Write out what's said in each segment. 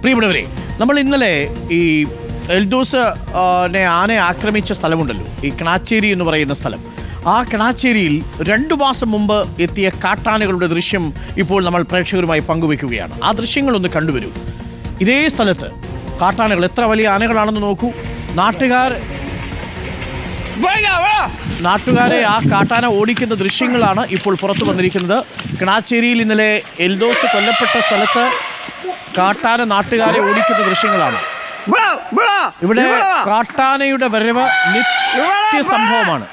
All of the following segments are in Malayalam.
പ്രിയപ്പെട്ടവരെ നമ്മൾ ഇന്നലെ ഈ എൽദോസ് നെ ആനയെ ആക്രമിച്ച സ്ഥലമുണ്ടല്ലോ ഈ കിണാച്ചേരി എന്ന് പറയുന്ന സ്ഥലം. ആ കിണാച്ചേരിയിൽ രണ്ടു മാസം മുമ്പ് എത്തിയ കാട്ടാനകളുടെ ദൃശ്യം ഇപ്പോൾ നമ്മൾ പ്രേക്ഷകരുമായി പങ്കുവെക്കുകയാണ്. ആ ദൃശ്യങ്ങളൊന്ന് കണ്ടുവരൂ. ഇതേ സ്ഥലത്ത് കാട്ടാനകൾ എത്ര വലിയ ആനകളാണെന്ന് നോക്കൂ. നാട്ടുകാർ നാട്ടുകാരെ ആ കാട്ടാന ഓടിക്കുന്ന ദൃശ്യങ്ങളാണ് ഇപ്പോൾ പുറത്തു വന്നിരിക്കുന്നത്. കിണാച്ചേരിയിൽ ഇന്നലെ എൽദോസ് കൊല്ലപ്പെട്ട സ്ഥലത്ത് കാട്ടാന നാട്ടുകാരെ ഓടിക്കുന്ന ദൃശ്യങ്ങളാണ്. ഇവിടെ കാട്ടാനയുടെ വരവ് നിത്യ സംഭവമാണ്.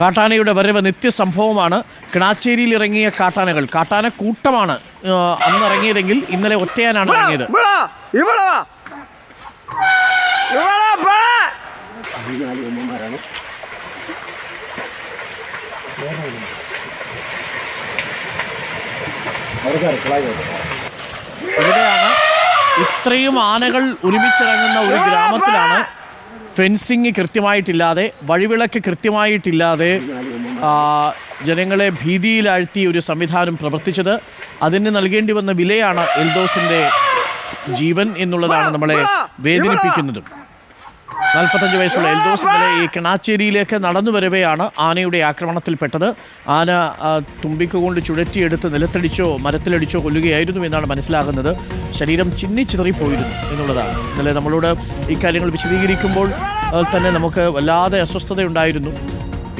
കാട്ടാനയുടെ വരവ് നിത്യ സംഭവമാണ്. കിണാച്ചേരിയിൽ ഇറങ്ങിയ കാട്ടാനകൾ. കാട്ടാന കൂട്ടമാണ് അന്ന് ഇറങ്ങിയതെങ്കിൽ ഇന്നലെ ഒറ്റയാനാണ് ഇറങ്ങിയത്. ഇവിടെ വാ ഇവിടെ വാ ഇവിടെയാണ് ഇത്രയും ആനകൾ ഒരുമിച്ചിറങ്ങുന്ന ഒരു ഗ്രാമത്തിലാണ് ഫെൻസിങ് കൃത്യമായിട്ടില്ലാതെ വഴിവിളക്ക് കൃത്യമായിട്ടില്ലാതെ ജനങ്ങളെ ഭീതിയിലാഴ്ത്തി ഒരു സംവിധാനം പ്രവർത്തിച്ചത്. അതിന് നൽകേണ്ടി വന്ന വിലയാണ് എൽദോസിന്റെ ജീവൻ എന്നുള്ളതാണ് നമ്മളെ വേദനിപ്പിക്കുന്നതും. നാൽപ്പത്തഞ്ച് വയസ്സുള്ള എൽദോസ് ഇന്നലെ ഈ കിണാച്ചേരിയിലേക്ക് നടന്നു വരവെയാണ് ആനയുടെ ആക്രമണത്തിൽപ്പെട്ടത്. ആന ആ, തുമ്പിക്ക കൊണ്ട് ചുഴറ്റിയെടുത്ത് നിലത്തടിച്ചോ മരത്തിലടിച്ചോ കൊല്ലുകയായിരുന്നു എന്നാണ് മനസ്സിലാകുന്നത്. ശരീരം ചിന്നിച്ചിതറിപ്പോയിരുന്നു എന്നുള്ളതാണ്. ഇന്നലെ നമ്മളോട് ഇക്കാര്യങ്ങൾ വിശദീകരിക്കുമ്പോൾ തന്നെ നമുക്ക് വല്ലാതെ അസ്വസ്ഥതയുണ്ടായിരുന്നു.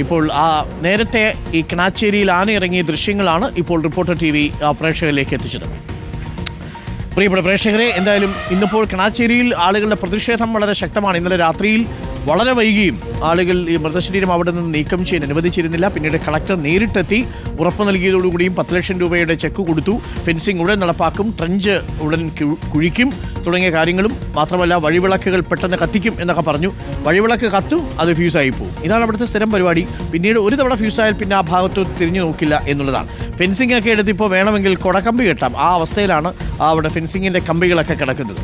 ഇപ്പോൾ ആ നേരത്തെ ഈ കിണാച്ചേരിയിൽ ആന ഇറങ്ങിയ ദൃശ്യങ്ങളാണ് ഇപ്പോൾ റിപ്പോർട്ടർ ടി വി പ്രേക്ഷകരിലേക്ക് എത്തിച്ചത്. പ്രിയപ്പെട്ട പ്രേക്ഷകരെ എന്തായാലും ഇന്നിപ്പോൾ കണാച്ചേരിയിൽ ആളുകളുടെ പ്രതിഷേധം വളരെ ശക്തമാണ്. ഇന്നലെ രാത്രിയിൽ വളരെ വൈകിയും ആളുകൾ ഈ മൃതശരീരം അവിടെ നിന്ന് നീക്കം ചെയ്യാൻ അനുവദിച്ചിരുന്നില്ല. പിന്നീട് കളക്ടർ നേരിട്ടെത്തി. ഉറപ്പ് നൽകിയതോടുകൂടിയും പത്ത് ലക്ഷം രൂപയുടെ ചെക്ക് കൊടുത്തു. ഫെൻസിംഗ് ഉടൻ നടപ്പാക്കും. ട്രഞ്ച് ഉടൻ കുഴിക്കും. തുടങ്ങിയ കാര്യങ്ങളും മാത്രമല്ല വഴിവിളക്കുകൾ പെട്ടെന്ന് കത്തിക്കും എന്നൊക്കെ പറഞ്ഞു. വഴിവിളക്ക് കത്തും അത് ഫ്യൂസായി പോകും ഇതാണ് അവിടുത്തെ സ്ഥിരം പരിപാടി. പിന്നീട് ഒരു തവണ ഫ്യൂസായാൽ പിന്നെ ആ ഭാഗത്ത് തിരിഞ്ഞു നോക്കില്ല എന്നുള്ളതാണ്. ഫെൻസിംഗ് ഒക്കെ എടുത്ത് ഇപ്പോൾ വേണമെങ്കിൽ കൊടക്കമ്പി കെട്ടാം. ആ അവസ്ഥയിലാണ് അവിടെ ഫെൻസിങ്ങിന്റെ കമ്പികളൊക്കെ കിടക്കുന്നത്.